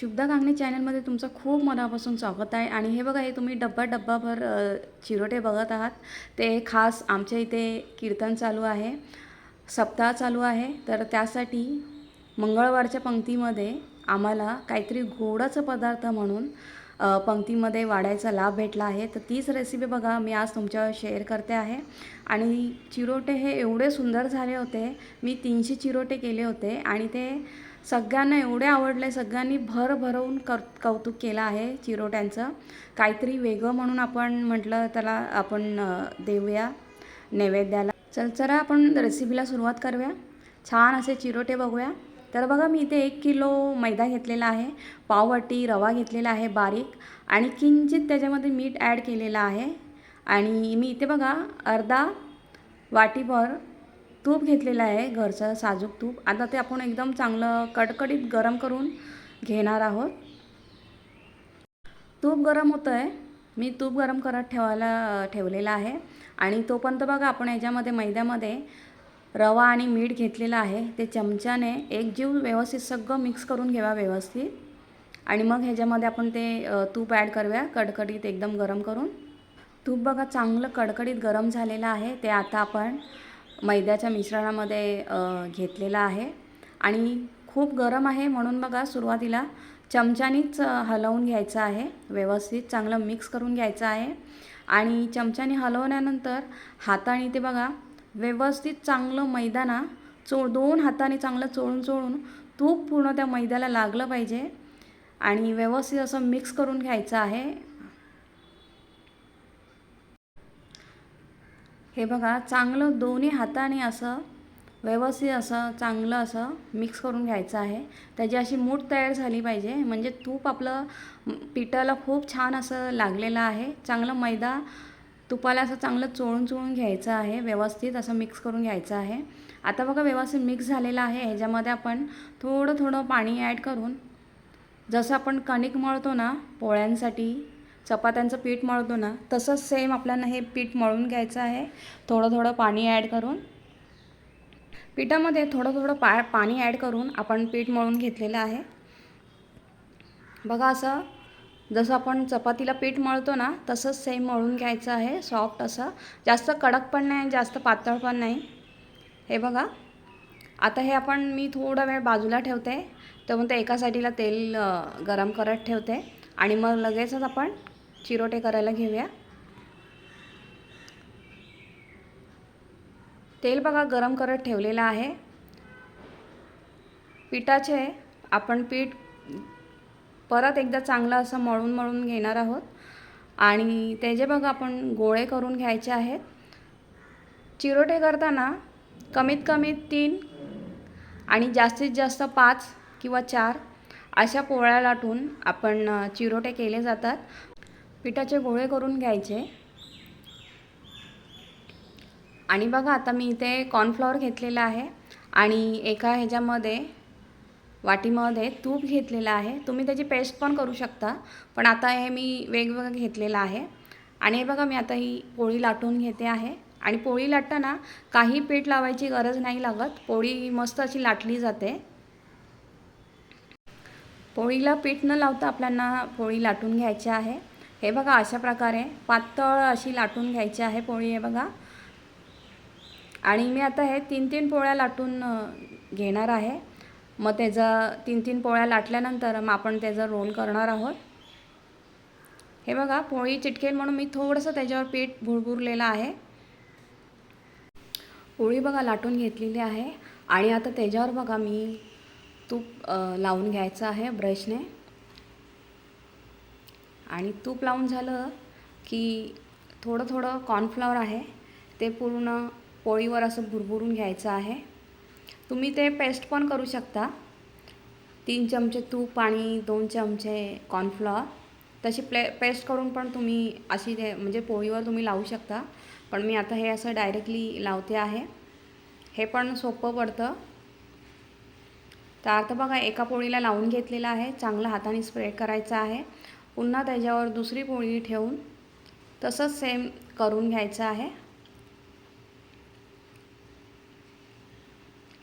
शुभदा कांगणे चॅनलमध्ये तुमचं खूप मनापासून स्वागत आहे. आणि हे बघा हे तुम्ही डब्बा डब्बाभर चिरोटे बघत आहात. ते खास आमच्या इथे कीर्तन चालू आहे. सप्ताह चालू आहे. तर त्यासाठी मंगळवारच्या पंक्तीमध्ये आम्हाला काहीतरी गोडाचं पदार्थ म्हणून पंक्तीमध्ये वाढायचा लाभ भेटला आहे. तर तीच रेसिपी बघा मी आज तुमच्यावर शेअर करते आहे. आणि चिरोटे हे एवढे सुंदर झाले होते. मी तीनशे चिरोटे केले होते. आणि ते सगळ्यांना एवढे आवडले सगळ्यांनी भर भरवून कर कौतुक केलं आहे चिरोट्यांचं. काहीतरी वेगळं म्हणून आपण म्हटलं त्याला आपण देऊया नैवेद्याला. चल चला आपण रेसिपीला सुरुवात करूया. छान असे चिरोटे बघूया. तर बघा मी इथे एक किलो मैदा घेतलेला आहे पाववाटी रवा घेतलेला आहे बारीक आणि किंचित त्याच्यामध्ये मीठ ॲड केलेलं आहे. आणि मी इथे बघा अर्धा वाटीभर तूप घेतलेलं आहे घरचं साजूक तूप. आता ते आपण एकदम चांगलं कडकडीत गरम करून घेणार आहोत. तूप गरम होतं आहे मी तूप गरम करत ठेवायला ठेवलेलं आहे. आणि तोपर्यंत बघा आपण याच्यामध्ये मैद्यामध्ये रवा आणि मीठ घेतलेलं आहे. ते चमच्याने एक जीव व्यवस्थित सगळं मिक्स करून घ्यावा व्यवस्थित. आणि मग ह्याच्यामध्ये आपण ते तूप ॲड करूया. कडकडीत एकदम गरम करून. तूप बघा चांगलं कडकडीत गरम झालेलं आहे. ते आता आपण मैद्याच्या मिश्रणामध्ये घेतलेलं आहे. आणि खूप गरम आहे म्हणून बघा सुरुवातीला चमच्यानीच हलवून घ्यायचं आहे. व्यवस्थित चांगलं मिक्स करून घ्यायचं आहे. आणि चमच्याने हलवल्यानंतर हाताने ते बघा व्यवस्थित चांगलं मैदाना चो दोन हाताने चांगलं चोळून चोळून तूप पूर्ण त्या मैद्याला लागलं पाहिजे आणि व्यवस्थित असं मिक्स करून घ्यायचं आहे. हे बघा चांगलं दोन्ही हाताने असं व्यवस्थित असं चांगलं असं मिक्स करून घ्यायचं आहे. त्याची अशी मूठ तयार झाली पाहिजे म्हणजे तूप आपलं पिठाला खूप छान असं लागलेलं आहे. चांगलं मैदा तुपाला असं चांगलं चोळून चोळून घ्यायचं आहे व्यवस्थित असं मिक्स करून घ्यायचं आहे. आता बघा व्यवस्थित मिक्स झालेलं आहे ह्याच्यामध्ये आपण थोडं थोडं पाणी ॲड करून जसं आपण कणिक मळतो ना पोळ्यांसाठी चपात्यांचं पीठ मळतो ना तसंच सेम आपल्याला हे पीठ मळून घ्यायचं आहे. थोडं थोडं पाणी ॲड करून पिठामध्ये थोडं थोडं पा पाणी ॲड करून आपण पीठ मळून घेतलेलं आहे. बघा असं जसं आपण चपातीला पीठ मळतो ना तसंच सेम मळून घ्यायचं आहे. सॉफ्ट असं. जास्त कडक पण नाही जास्त पातळ पण नाही. हे बघा. आता हे आपण मी थोडा वेळ बाजूला ठेवते. तर मग ते एका साईडीला तेल गरम करत ठेवते. आणि मग लगेचच आपण चिरोटे करायला घेऊया. तेल बघा गरम करत ठेवलेलं आहे. पिठाचे आपण पीठ परत एकदा चांगलं असं मळून मळून घेणार आहोत. आणि त्याचे बघा आपण गोळे करून घ्यायचे आहेत चिरोटे करताना कमीत कमी तीन आणि जास्तीत जास्त पाच किंवा चार अशा पोळ्या लाटून आपण चिरोटे केले जातात. पिठाचे गोळे करून घ्यायचे. आणि बघा आता मी इथे कॉर्नफ्लॉवर घेतलेला आहे आणि एका ह्याच्यामध्ये वाटीमध्ये तूप घेतलेलं आहे. तुम्ही त्याची पेस्ट पण करू शकता. पण आता हे मी वेगवेगळं घेतलेलं आहे. आणि हे बघा मी आता ही पोळी लाटून घेते आहे. आणि पोळी लाटताना काही पीठ लावायची गरज नाही लागत. पोळी मस्त अशी लाटली जाते. पोळीला पीठ न लावता आपल्याला पोळी लाटून घ्यायची आहे. हे बघा अशा प्रकारे पातळ अशी लाटून घ्यायची आहे पोळी हे बघा. आणि मी आता हे तीन तीन पोळ्या लाटून घेणार आहे. मग त्याचं तीन तीन पोळ्या लाटल्यानंतर मग आपण त्याचं रोल करणार आहोत. हे बघा पोळी चिटकेल म्हणून मी थोडंसं त्याच्यावर पीठ भुरभुरलेलं आहे. पोळी बघा लाटून घेतलेली आहे. आणि आता त्याच्यावर बघा मी तूप लावून घ्यायचं आहे ब्रशने. आणि तूप लावून झालं की थोडं थोडं कॉर्नफ्लॉवर आहे. ते पूर्ण पोळीवर असं भुरभुरून घ्यायचं आहे. तुम्ही ते पेस्ट पण करू शकता. तीन चमचे तूप आणि दोन चमचे कॉर्नफ्लॉवर तशी प्ले पेस्ट करून पण तुम्ही अशी ते म्हणजे पोळीवर तुम्ही लावू शकता. पण मी आता हे असं डायरेक्टली लावते आहे. हे पण सोपं पडतं. तर आता बघा एका पोळीला लावून घेतलेलं आहे. चांगलं हाताने स्प्रेड करायचं आहे. पुन्हा त्याच्यावर दुसरी पोळी ठेवून तसंच सेम करून घ्यायचं आहे.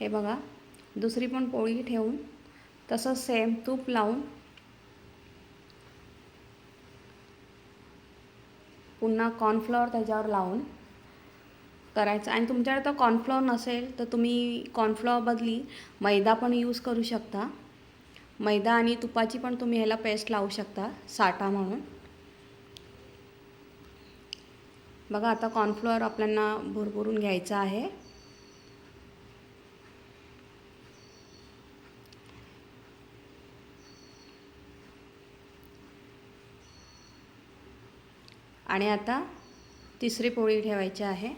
हे बघा दुसरी पण पोळी ठेवून तसं सेम तूप लावून पुन्हा कॉर्नफ्लॉवर त्याच्यावर लावून करायचं. आणि तुमच्याकडे तर कॉर्नफ्लॉवर नसेल तर तुम्ही कॉर्नफ्लॉवर बदली मैदा पण यूज करू शकता. मैदा आणि तुपाची पण तुम्ही ह्याला पेस्ट लावू शकता साठा म्हणून. बघा आता कॉर्नफ्लॉवर आपल्यांना भरभरून घ्यायचा आहे. आणि आता तिसरी पोळी ठेवायची आहे.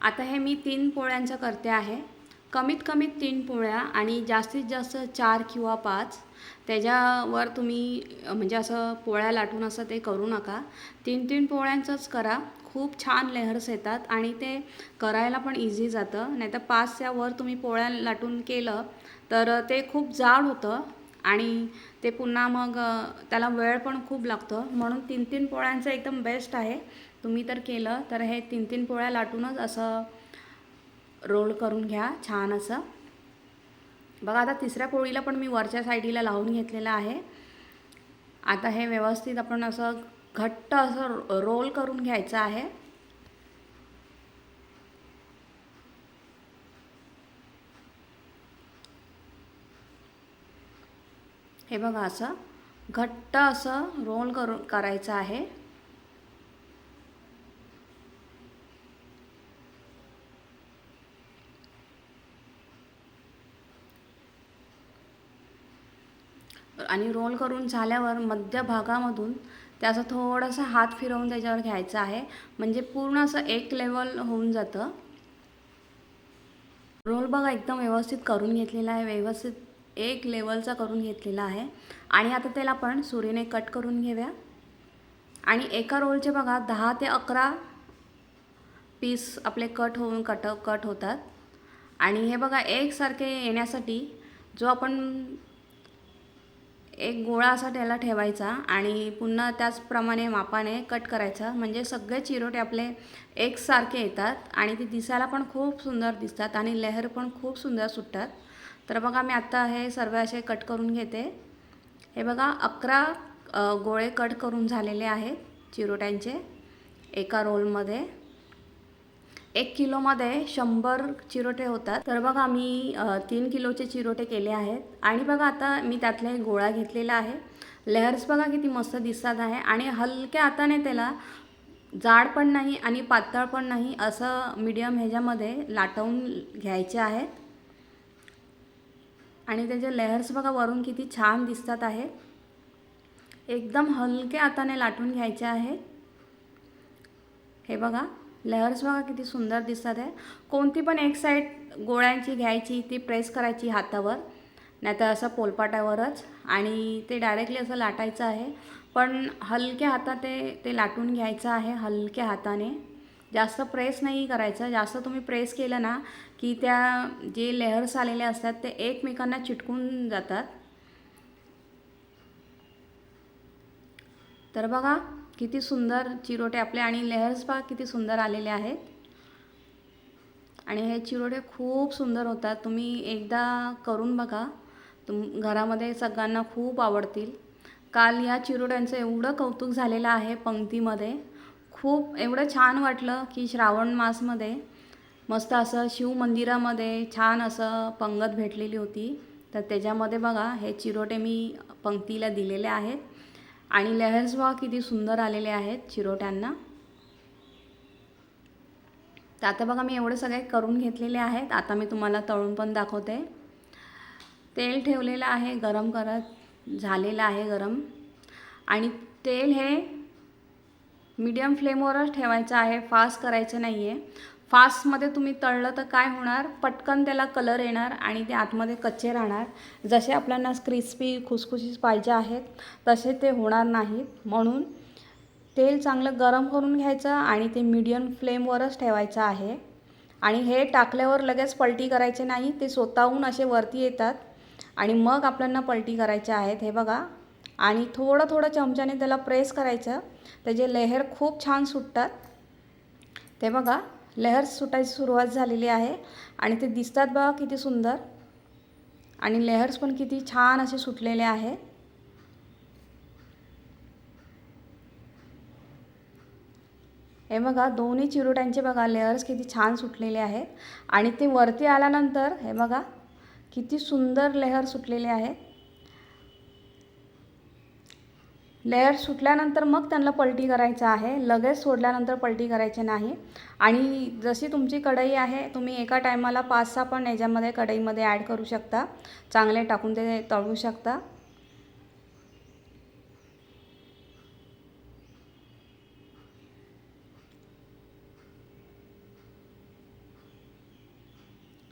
आता हे मी तीन पोळ्यांचं करते आहे. कमीत कमी तीन पोळ्या आणि जास्तीत जास्त चार किंवा पाच. त्याच्यावर तुम्ही म्हणजे असं पोळ्या लाटून असं ते करू नका. तीन तीन पोळ्यांचंच करा. खूप छान लेहर्स येतात आणि ते करायला पण इझी जातं. नाहीतर पाचच्या वर तुम्ही पोळ्या लाटून केलं तर ते खूप जाड होतं. आणि ते पुन्हा मग त्याला वेळ पण खूप लागतो. म्हणून तीन तीन पोळ्यांचं एकदम बेस्ट आहे. तुम्ही तर केलं तर हे तीन तीन पोळ्या लाटूनच असं रोल करून घ्या छान असं. बघा आता तिसऱ्या पोळीला पण मी वरच्या साईडीला लावून घेतलेलं आहे. आता हे व्यवस्थित आपण असं घट्ट असं रोल करून घ्यायचं आहे. हे बघा असं घट्ट असं रोल करून करायचं आहे. आणि रोल करून झाल्यावर मध्य भागामधून त्याचा थोडासा हात फिरवून त्याच्यावर घ्यायचा आहे. म्हणजे पूर्ण असं एक लेवल होऊन जातं. रोल बघा एकदम व्यवस्थित करून घेतलेला आहे व्यवस्थित एक लेवलचा करून घेतलेला आहे. आणि आता त्याला आपण सुरीने कट करून घेऊया. आणि एका रोलचे बघा दहा ते अकरा पीस आपले कट होऊन कट कट होतात. आणि हे बघा एकसारखे येण्यासाठी जो आपण एक गोळा असा त्याला ठेवायचा आणि पुन्हा त्याचप्रमाणे मापाने कट करायचा. म्हणजे सगळे चिरोटे आपले एकसारखे येतात आणि ते दिसायला पण खूप सुंदर दिसतात आणि लेहर पण खूप सुंदर सुटतात. तर बघा मी आत्ता हे सर्व असे कट करून घेते. हे बघा अकरा गोळे कट करून झालेले आहेत चिरोट्यांचे एका रोलमध्ये एक किलोमध्ये शंभर चिरोटे होतात. तर बघा मी तीन किलोचे चिरोटे केले आहेत. आणि बघा आता मी त्यातला एक गोळा घेतलेला आहे. लेहर्स बघा किती मस्त दिसतात आहे. आणि हलक्या हाताने त्याला जाड पण नाही आणि पातळ पण नाही असं मीडियम ह्याच्यामध्ये लाटवून घ्यायचे आहेत. आणि त्याचे लेहर्स बघा वरून किती छान दिसतात आहे. एकदम हलक्या हाताने लाटून घ्यायचे आहे. हे बघा लेअर्स बघा किती सुंदर दिसतात आहे. कोणती पण एक साईड गोळ्यांची घ्यायची ती प्रेस करायची हातावर नाहीतर असं पोलपाटावरच आणि ते डायरेक्टली असं लाटायचं आहे. पण हलक्या हाताने ते ते लाटून घ्यायचं आहे हलक्या हाताने. जास्त प्रेस नाही करायचं. जास्त तुम्ही प्रेस केलं ना की त्या जे लेअर्स आलेले असतात ते एकमेकांना चिटकून जातात. तर बघा किती सुंदर चिरोटे आपले आणि लेहर्स बघा किती सुंदर आलेले आहेत. आणि हे चिरोटे खूप सुंदर होतात. तुम्ही एकदा करून बघा. तुम घरामध्ये सगळ्यांना खूप आवडतील. काल या चिरोट्यांचं एवढं कौतुक झालेलं आहे पंक्तीमध्ये. खूप एवढं छान वाटलं की श्रावण मासमध्ये मस्त असं शिव मंदिरामध्ये छान असं पंगत भेटलेली होती. तर त्याच्यामध्ये बघा हे चिरोटे मी पंक्तीला दिलेले आहेत. आणि लेहर्स बघा किती सुंदर आलेले आहेत चिरोट्यांना. तर आता बघा मी एवढे सगळे करून घेतलेले आहेत. आता मी तुम्हाला तळून पण दाखवते. तेल ठेवलेलं आहे गरम करत झालेलं आहे गरम. आणि तेल हे मीडियम फ्लेमवरच ठेवायचं आहे फास्ट करायचं नाही आहे फास्टमध्ये तुम्ही तळलं तर काय होणार? पटकन त्याला कलर येणार आणि ते आतमध्ये कच्चे राहणार. जसे आपल्याला क्रिस्पी खुसखुशीस पाहिजे आहेत तसे ते होणार नाहीत. म्हणून तेल चांगलं गरम करून घ्यायचं आणि ते मीडियम फ्लेमवरच ठेवायचं आहे. आणि हे टाकल्यावर लगेच पलटी करायचे नाही ते स्वतःहून असे वरती येतात. आणि मग आपल्याला पलटी करायचे आहेत. हे बघा आणि थोडं थोडं चमच्याने त्याला प्रेस करायचं. त्याचे लेहर खूप छान सुटतात. ते बघा लेहर सुटायची सुरुवात झालेली आहे. आणि ते दिसतात बघा किती सुंदर. आणि लेहर्स पण किती छान असे सुटलेले आहे. हे बघा दोन्ही चिरोट्यांचे बघा लेअर्स किती छान सुटलेले आहेत. आणि ते वरती आल्यानंतर हे बघा किती सुंदर लेहर सुटलेले आहेत. लेअर सुटल्यानंतर मग त्यांना पलटी करायचं आहे. लगेच सोडल्यानंतर पलटी करायचे नाही. आणि जशी तुमची कढई आहे तुम्ही एका टायमाला पाच सहा पण याच्यामध्ये कढईमध्ये ॲड करू शकता. चांगले टाकून ते तळू शकता.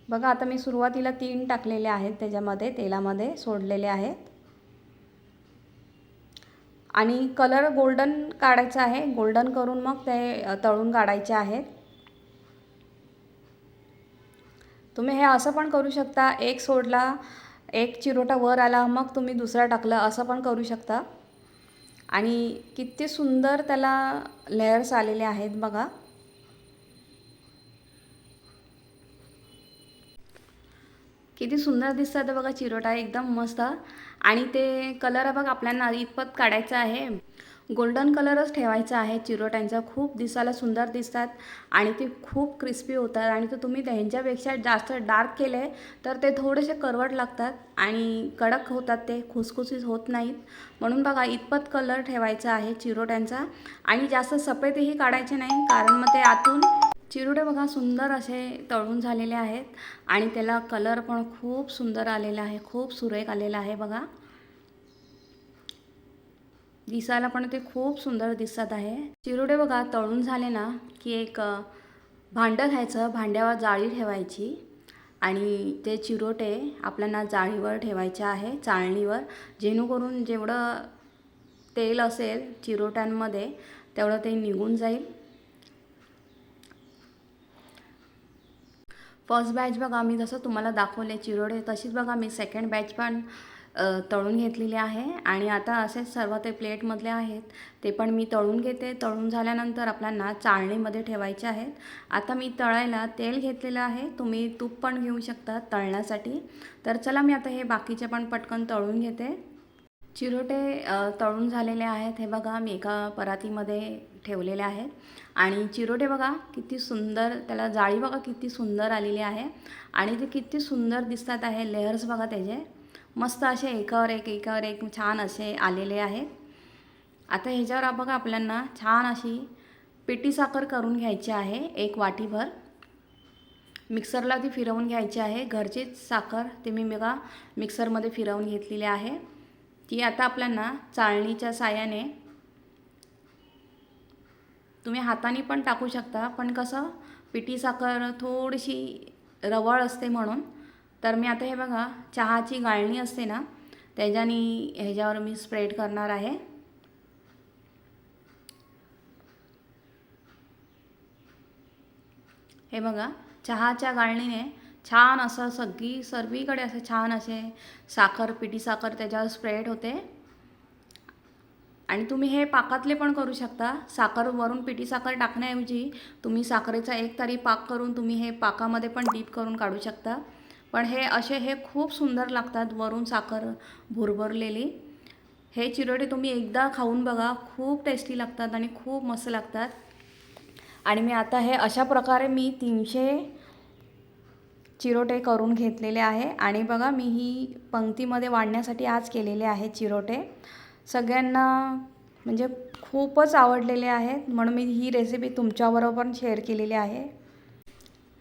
बघा आता मी सुरुवातीला तीन टाकलेले आहेत त्याच्यामध्ये तेलामध्ये सोडलेले आहेत. आणि कलर गोल्डन काढायचा आहे. गोल्डन करून मग ते तळून काढायचे आहेत. तुम्ही हे असं पण करू शकता. एक सोडला एक चिरोटा वर आला मग तुम्ही दुसरा टाकला असं पण करू शकता. आणि किती सुंदर त्याला लेयर्स आलेले आहेत बघा. किती सुंदर दिसतात बघा चिरोटा एकदम मस्त. आणि ते कलर बघ आपल्याला इतपत काढायचं आहे. गोल्डन कलरच ठेवायचा आहे चिरोट्यांचा. खूप दिसायला सुंदर दिसतात आणि ते खूप क्रिस्पी होतात. आणि ते तुम्ही त्यांच्यापेक्षा जास्त डार्क केले तर ते थोडेसे करवट लागतात आणि कडक होतात ते खुसखुसीत होत नाहीत. म्हणून बघा इतपत कलर ठेवायचा आहे चिरोट्यांचा. आणि जास्त सफेदही काढायचे नाही कारण मग ते आतून चिरोटे बघा सुंदर असे तळून झालेले आहेत आणि त्याला कलर पण खूप सुंदर आलेला आहे खूप सुरेख आलेला आहे बघा. दिसायला पण ते खूप सुंदर दिसत आहे. चिरोटे बघा तळून झाले ना की एक भांडं घ्यायचं भांड्यावर जाळी ठेवायची आणि ते चिरोटे आपल्याला जाळीवर ठेवायचे आहे चाळणीवर. जेणेकरून जेवढं तेल असेल चिरोट्यांमध्ये तेवढं ते निघून जाईल. फर्स्ट बॅच बघा मी जसं तुम्हाला दाखवले चिरोडे तशीच बघा मी सेकंड बॅच पण तळून घेतलेली आहे. आणि आता असेच सर्व ते प्लेटमधले आहेत. ते पण मी तळून घेते. तळून झाल्यानंतर आपल्याला चाळणीमध्ये ठेवायचे आहेत. आता मी तळायला तेल घेतलेलं आहे. तुम्ही तूप पण घेऊ शकता तळण्यासाठी. तर चला मी आता हे बाकीचे पण पटकन तळून घेते. चिरोटे तळून झालेले आहेत. हे बघा मी एका परातीमध्ये ठेवलेले आहेत. आणि चिरोटे बघा किती सुंदर त्याला जाळी बघा किती सुंदर आलेली आहे. आणि ते किती सुंदर दिसतात आहे. लेअर्स बघा त्याचे. मस्त असे एकावर एक एकावर एक छान असे आलेले आहेत. आता ह्याच्यावर बघा आपल्यांना छान अशी पेटी साखर करून घ्यायची आहे एक वाटीभर. मिक्सरला ती फिरवून घ्यायची आहे. घरचीच साखर ते मी बघा मिक्सरमध्ये फिरवून घेतलेली आहे. ती आता आपल्याला चाळणीच्या साह्याने तुम्ही हाताने पण टाकू शकता पण कसं पिठी साखर थोडीशी रवळ असते म्हणून. तर मी आता हे बघा चहाची गाळणी असते ना त्याच्याने ह्याच्यावर मी स्प्रेड करणार आहे. हे बघा चहाच्या गाळणीने छान असं सगळी सर्वीकडे असं छान असे साखर पिठी साखर त्याच्यावर स्प्रेड होते. आणि तुम्ही हे पाकातले पण करू शकता. साखर वरून पिठी साखर टाकण्याऐवजी तुम्ही साखरेचा एक तरी पाक करून तुम्ही हे पाकामध्ये पण डीप करून काढू शकता. पण हे असे हे खूप सुंदर लागतात वरून साखर भुरभरलेली. हे चिरोटे तुम्ही एकदा खाऊन बघा खूप टेस्टी लागतात आणि खूप मस्त लागतात. आणि मी आता हे अशा प्रकारे मी तीनशे चिरोटे करून घेतलेले आहे. आणि बघा मी ही पंक्तीमध्ये वाढण्यासाठी आज केलेले आहे चिरोटे. सगळ्यांना म्हणजे खूपच आवडलेले आहेत म्हणून मी ही रेसिपी तुमच्याबरोबर पण शेअर केलेली आहे.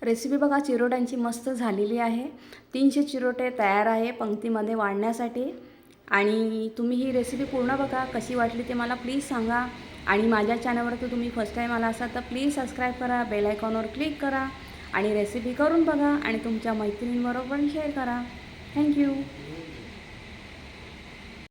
रेसिपी बघा चिरोट्यांची मस्त झालेली आहे. तीनशे चिरोटे तयार आहे पंक्तीमध्ये वाढण्यासाठी. आणि तुम्ही ही रेसिपी पूर्ण बघा कशी वाटली ते मला प्लीज सांगा. आणि माझ्या चॅनलवरती तुम्ही फर्स्ट टाईम आला असाल तर प्लीज सबस्क्राईब करा बेल आयकॉनवर क्लिक करा. आणि रेसिपी करून बघा आणि तुमच्या मैत्रिणींबरोबर शेअर करा. थँक्यू